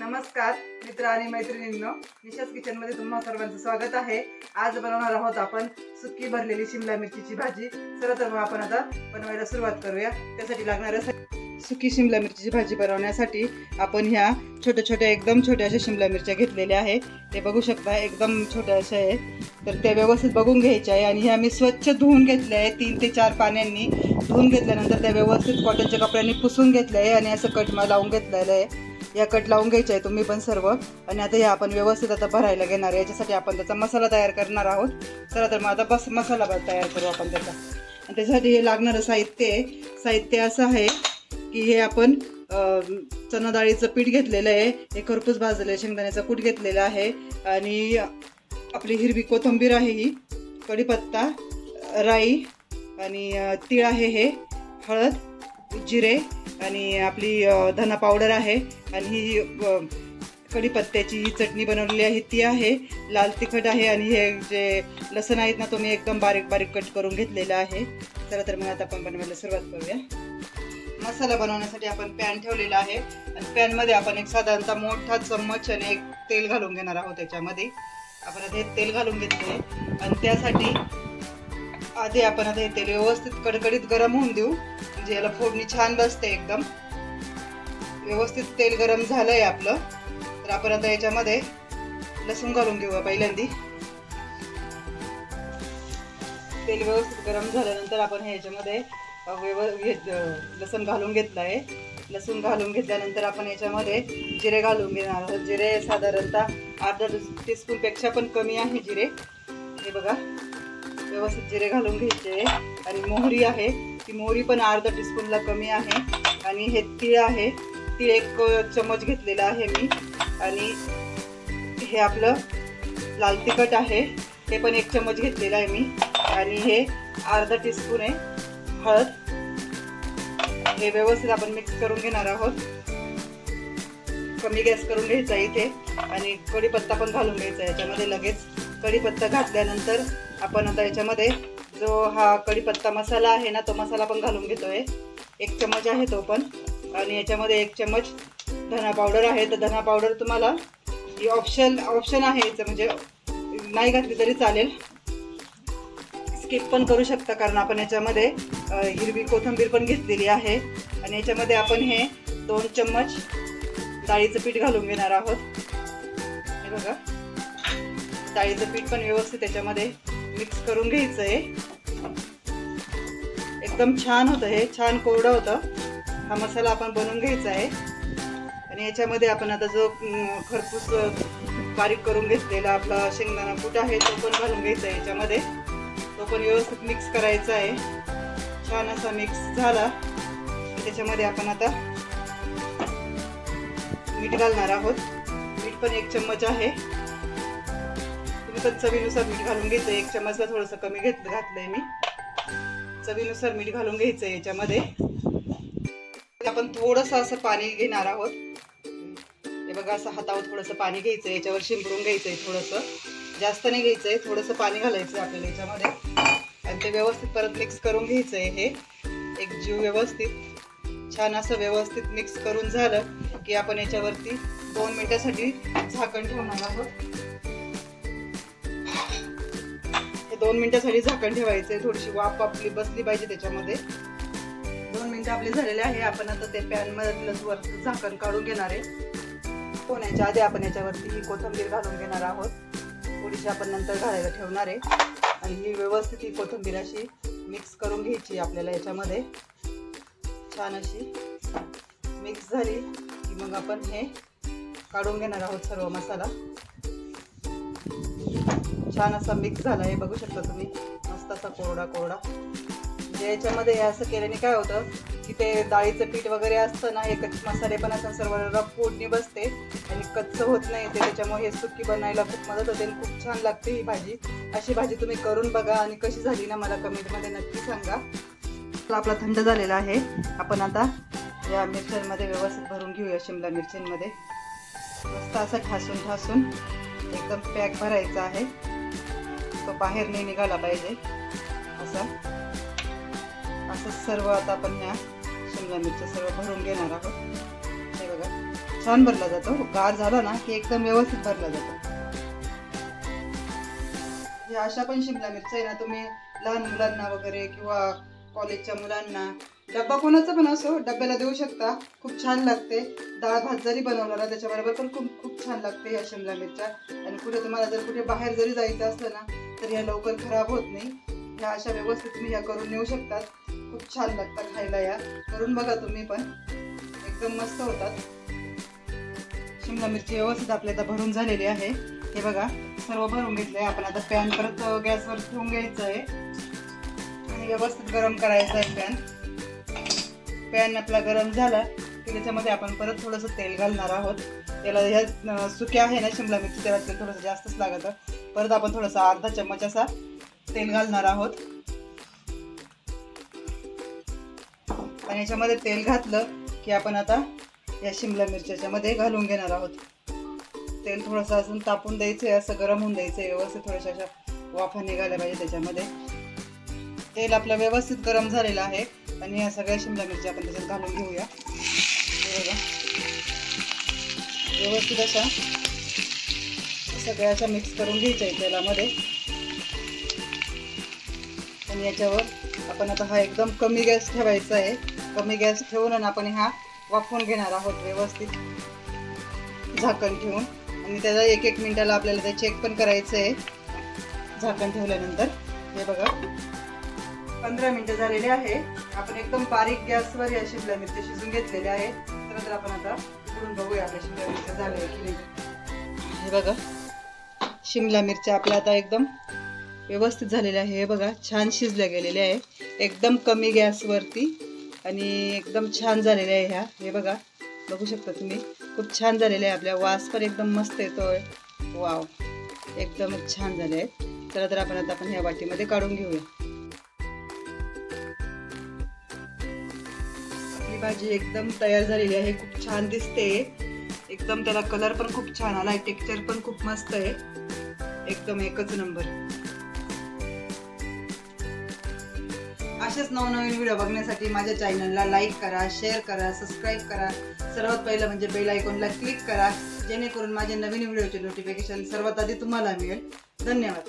नमस्कार मित्र आणि मैत्रिणींनो. निशास किचनमध्ये तुम्हा सर्वांचं स्वागत आहे. आज बनवणार आहोत आपण सुकी भरलेली शिमला मिरचीची भाजी. चला तर मग आपण आता बनवायला सुरुवात करूया. त्यासाठी लागणाऱ्या सा- सुकी शिमला मिरचीची भाजी बनवण्यासाठी आपण ह्या छोट्या छोट्या एकदम छोट्या अशा शिमला मिरच्या घेतलेल्या आहे ते बघू शकता एकदम छोट्या अशा आहेत. तर त्या व्यवस्थित बघून घ्यायच्या आहे. आणि ह्या मी स्वच्छ धुवून घेतल्या आहे तीन ते चार पाण्यांनी धुवून घेतल्यानंतर त्या व्यवस्थित कॉटनच्या कपड्यांनी पुसून घेतल्या आहे. आणि असं कटमा लावून घेतलेलं आहे. या कट लावून घ्यायचे आहे तुम्ही पण सर्व. आणि आता हे आपण व्यवस्थित आता भरायला घेणार आहे. याच्यासाठी आपण त्याचा मसाला तयार करणार आहोत. चला तर मग आता बस मसाला तयार करू आपण त्याचा. आणि त्याच्यासाठी हे लागणारं साहित्य आहे. साहित्य असं आहे की हे आपण चणाडाळीचं चना डाळीचं पीठ घेतलेलं आहे. हे खरपूस भाजलेलं शेंगदाण्याचं कूट घेतलेलं आहे. आणि आपली हिरवी कोथिंबीर आहे ही. कढीपत्ता राई आणि तीळ आहे हे. हळद जिरे आणि आपली धना पावडर आहे आणि ही कढीपत्त्याची ही चटणी बनवलेली आहे ती आहे. लाल तिखट आहे आणि हे जे लसण आहेत ना तो मी एकदम बारीक बारीक कट करून घेतलेला आहे. चला तर मग आता आपण बनवायला सुरुवात करूया. मसाला बनवण्यासाठी आपण पॅन ठेवलेला आहे. आणि पॅनमध्ये आपण एक साधारणतः मोठा चम्मच आणि एक तेल घालून घेणार आहोत त्याच्यामध्ये. आपण आता हे तेल घालून घेतले आणि त्यासाठी आधी आपण आता हे तेल व्यवस्थित कडकडीत गरम होऊन देऊ. म्हणजे याला फोडणी छान बसते एकदम. व्यवस्थित तेल गरम झालंय आपलं. तर आपण आता याच्यामध्ये लसूण घालून घेऊया पहिल्यांदी. तेल व्यवस्थित गरम झाल्यानंतर आपण ह्याच्यामध्ये व्यव लसूण घालून घेतलं आहे लसूण घालून घेतल्यानंतर आपण याच्यामध्ये जिरे घालून घेणार आहोत. जिरे साधारणतः अर्धा टीस्पूनपेक्षा पण कमी आहे जिरे. हे बघा. व्यवस्थित जिरे घालून घ्यायचे. आणि मोहरी आहे. ती मोहरी पण अर्धा टीस्पूनला कमी आहे. आणि हे तीळ आहे. तीळ एक चमच घेतलेला आहे मी. आणि हे आपलं लाल तिखट आहे. ते पण एक चमच घेतलेलं आहे मी. आणि हे अर्धा टीस्पून आहे हळद. हे व्यवस्थित आपण मिक्स करून घेणार आहोत. कमी गॅस करून घ्यायचा आहे इथे. आणि कढीपत्ता पण घालून घ्यायचा आहे याच्यामध्ये लगेच. कढीपत्ता घातल्यानंतर आपण आता याच्यामध्ये जो हा कढीपत्ता मसाला आहे ना तो मसाला पण घालून घेतोय. एक चमच आहे तो पण. आणि याच्यामध्ये एक चमच धना पावडर आहे. तर धना पावडर तुम्हाला ही ऑप्शन ऑप्शन आहे. याचं म्हणजे नाही घातली तरी चालेल. स्किप पण करू शकता कारण आपण याच्यामध्ये हिरवी कोथिंबीर पण घेतलेली आहे. आणि याच्यामध्ये आपण हे दोन चम्मच डाळीचं पीठ घालून घेणार आहोत. हे बघा. डाळीचं पीठ पण व्यवस्थित त्याच्यामध्ये मिक्स करून घ्यायचं आहे एकदम छान होतं हे छान कोरडं होतं. हा मसाला आपण बनवून घ्यायचा आहे. आणि याच्यामध्ये आपण आता जो खरपूस बारीक करून घेतलेला आपला शेंगदाणा कूट आहे तो पण घालून घ्यायचा आहे याच्यामध्ये. तो पण व्यवस्थित मिक्स करायचा आहे. छान असा मिक्स झाला. त्याच्यामध्ये आपण आता मीठ घालणार आहोत. मीठ पण एक चम्मच आहे. चवीनुसार मीठ घालून घ्यायचं एक चमचला थोडंसं कमी घेत घातलंय मी. चवीनुसार मीठ घालून घ्यायचं याच्यामध्ये. म्हणजे आपण थोडंसं असं पाणी घेणार आहोत. हे बघा असं हातावर थोडंसं पाणी घ्यायचं याच्यावर शिंपडून घ्यायचंय थोडंसं. जास्त नाही घ्यायचंय. थोडंसं पाणी घालायचं आपल्याला याच्यामध्ये. आणि ते व्यवस्थित परत मिक्स करून घ्यायचंय हे. एक जीव व्यवस्थित. छान असं व्यवस्थित मिक्स करून झालं की आपण याच्यावरती दोन मिनिटासाठी झाकण ठेवणार आहोत. दोन मिनिटासाठी झाकण ठेवायचंय थोडीशी वाफ आपली बसली पाहिजे त्याच्यामध्ये. दोन मिनिटं आपले झालेले आहे आपण आता ते पॅन मधलं झाकण काढून घेणार आहे. होण्याच्या आधी आपण याच्यावरती ही कोथिंबीर घालून घेणार आहोत. थोडीशी आपण नंतर घालायला ठेवणार आहे. आणि ही व्यवस्थित ही कोथिंबीर अशी मिक्स करून घ्यायची आपल्याला याच्यामध्ये. छान अशी मिक्स झाली की मग आपण हे काढून घेणार आहोत सर्व मसाला. छान असा मिक्स झाला आहे. बघू शकता तुम्ही. मस्त असा कोरडा कोरडा. म्हणजे याच्यामध्ये हे असं केल्याने काय होतं की ते डाळीचं पीठ वगैरे असतं ना हे कच्चे मसाले पण असं सर्व रफ फोडणी बसते आणि कच्चं होत नाही ते. त्याच्यामुळे हे सुकी बनायला खूप मदत होते आणि खूप छान लागते ही भाजी. अशी भाजी तुम्ही करून बघा आणि कशी झाली ना मला कमेंटमध्ये नक्की सांगा. आपला थंड झालेला आहे. आपण आता या मिरच्यांमध्ये व्यवस्थित भरून घेऊया शिमला मिरच्यांमध्ये. मस्त असं ठासून ठासून एकदम पॅक भरायचा आहे. तो बाहेर नाही निघाला पाहिजे. असं. असं सर्व आता आपण ह्या शिमला मिरच्या सर्व भरून घेणार आहोत. हे बघा. छान भरला जातो. गार झाला ना की एकदम व्यवस्थित भरला जातो. या अशा पण शिमला मिरच्या आहे ना तुम्ही लहान मुलांना वगैरे किंवा कॉलेजच्या मुलांना डब्बा कोणाचा पण असो डब्याला देऊ शकता. खूप छान लागते. डाळ भात जरी बनवला ना त्याच्याबरोबर पण खूप खूप छान लागते या शिमला मिरच्या. आणि कुठे तुम्हाला जर कुठे बाहेर जरी जायचं असलं ना तर या लवकर खराब होत नाही. ह्या अशा व्यवस्थित तुम्ही ह्या करून नेऊ शकतात. खूप छान लागतात खायला या. करून बघा तुम्ही पण. एकदम मस्त होतात. शिमला मिरची व्यवस्थित आपल्या आता भरून झालेली आहे. हे बघा सर्व भरून घेतलंय. आपण आता पॅन परत गॅसवर ठेवून घ्यायचं आहे. आणि व्यवस्थित गरम करायचं आहे पॅन पॅन आपला गरम झाला की त्याच्यामध्ये आपण परत थोडंसं तेल घालणार आहोत. त्याला ह्या सुक्या आहे ना शिमला मिरची त्याला तेल थोडंसं जास्तच लागतं. परत आपण थोडासा अर्धा चम्मच असा तेल घालणार आहोत. आणि याच्यामध्ये तेल घातलं की आपण आता या शिमला मिरच्याच्या मध्ये घालून घेणार आहोत. तेल थोडंसं अजून तापून द्यायचं आहे असं गरम होऊन द्यायचं आहे व्यवस्थित थोड्याशा अशा वाफा निघाल्या पाहिजे त्याच्यामध्ये. तेल आपलं व्यवस्थित गरम झालेलं आहे. आणि या सगळ्या शिमला मिरच्या आपण त्याच्यात घालून घेऊया. बघा. व्यवस्थित अशा सगळ्या असं मिक्स करून घ्यायचं आहे तेलामध्ये. आणि याच्यावर आपण आता हा एकदम कमी गॅस ठेवायचा आहे. कमी गॅस ठेवून आणि आपण हा वाफवून घेणार आहोत व्यवस्थित. झाकण ठेवून. आणि त्याला एक एक मिनिटाला आपल्याला ते चेक पण करायचं आहे. झाकण ठेवल्यानंतर. हे बघा. पंधरा मिनिटं झालेले आहे. आपण एकदम बारीक गॅसवर या शिमला मिरची शिजून घेतलेले आहे तर आपण आता करून बघूया आपल्या शिमला मिरच्या झाल्या की नाही. हे बघा. शिमला मिरच्या आपल्या आता एकदम व्यवस्थित झालेल्या आहे हे बघा छान शिजल्या गेलेल्या आहे एकदम कमी गॅसवरती आणि एकदम छान झालेल्या आहे ह्या. हे बघा बघू शकता तुम्ही. खूप छान झालेले आहे आपल्या वास पण एकदम मस्त येतोय. वाव एकदमच छान झाले आहेत. चला तर आपण आता आपण ह्या वाटीमध्ये काढून घेऊया. आपली भाजी एकदम तयार झालेली आहे. खूप छान दिसते. एकदम त्याला कलर पण खूप छान आलाय. टेक्स्चर पण खूप मस्त आहे. एकदम एकच नंबर. असेच नवनवीन व्हिडिओ बघण्यासाठी माझ्या चॅनलला लाईक करा शेअर करा सबस्क्राईब करा. सर्वात पहिलं म्हणजे बेल आयकॉनला क्लिक करा जेणेकरून माझे नवीन व्हिडिओचे नोटिफिकेशन सर्वात आधी तुम्हाला मिळेल. धन्यवाद.